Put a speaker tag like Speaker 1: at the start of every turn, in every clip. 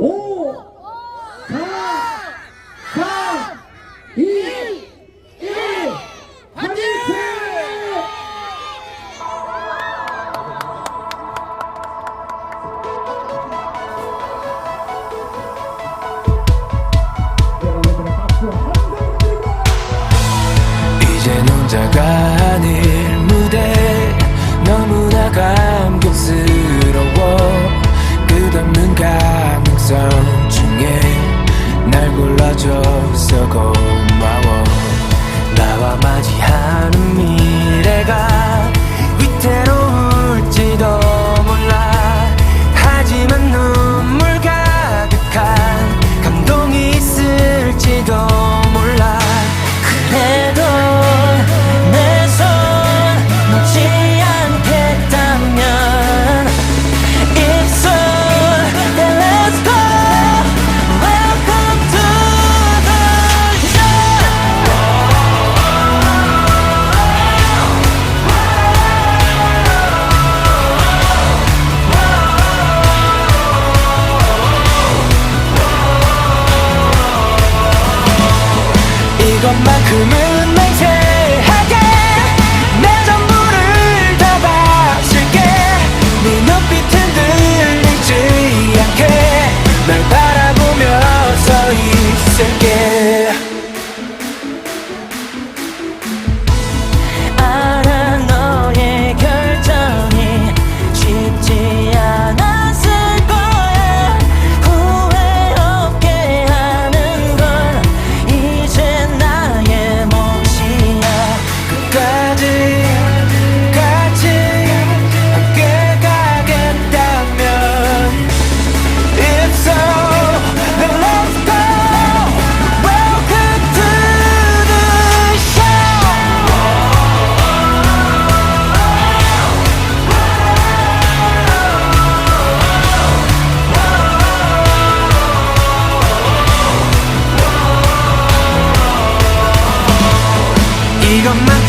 Speaker 1: 5, 4, 3, 2,
Speaker 2: 이제 혼자가 아닌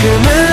Speaker 2: Give me